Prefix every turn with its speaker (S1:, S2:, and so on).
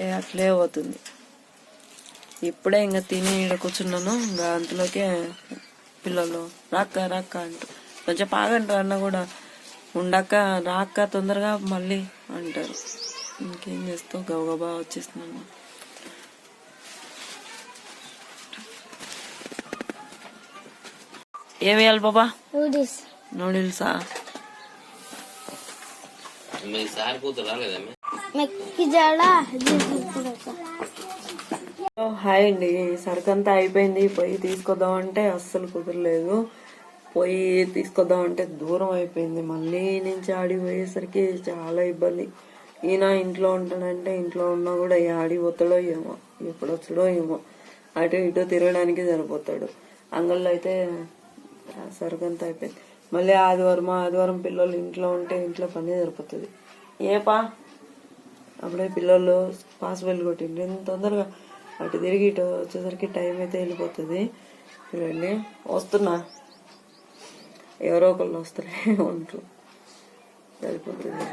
S1: అంటే అట్లే పోతుంది. ఇప్పుడే ఇంకా తిని ఈడ కూర్చున్నాను ఇంకా అంతలోకే పిల్లలు రాక్క రాక్క అంటూ. కొంచెం పాగంటారు అన్న కూడా. ఉండక్క రాక్క తొందరగా మళ్ళీ అంటారు. ఇంకేం చేస్తావు? గబగబా వచ్చేస్తున్నాను. ఏం వేయాలి బాబా?
S2: నూడిల్సా?
S3: మీ సార్ కూతురు
S2: మెక్కి జాడ
S1: హాయ్ అండి. సరుకంతా అయిపోయింది. పోయి తీసుకొద్దాం అంటే అస్సలు కుదరలేదు. పోయి తీసుకొద్దాం అంటే దూరం అయిపోయింది. మళ్ళీ నుంచి ఆడికి పోయేసరికి చాలా ఇబ్బంది. ఈయన ఇంట్లో ఉంటాడంటే ఇంట్లో ఉన్నా కూడా ఈ ఆడి పోతాడో ఏమో ఎప్పుడు వచ్చాడో ఏమో. అటు ఇటు తిరగడానికి సరిపోతాడు. అంగల్లో అయితే సరుకంతా అయిపోయింది. మళ్ళీ ఆదివారం ఆదివారం పిల్లలు ఇంట్లో ఉంటే ఇంట్లో పని సరిపోతుంది. ఏపా? అప్పుడే పిల్లలు పాసిబుల్ కొట్టిండ్రు. ఎంత తొందరగా అటు తిరిగి ఇటు వచ్చేసరికి టైం అయితే వెళ్ళిపోతుంది. చూడండి వస్తున్నా. ఎవరో ఒకళ్ళు వస్తారే ఉంటారు సరిపోతుంది.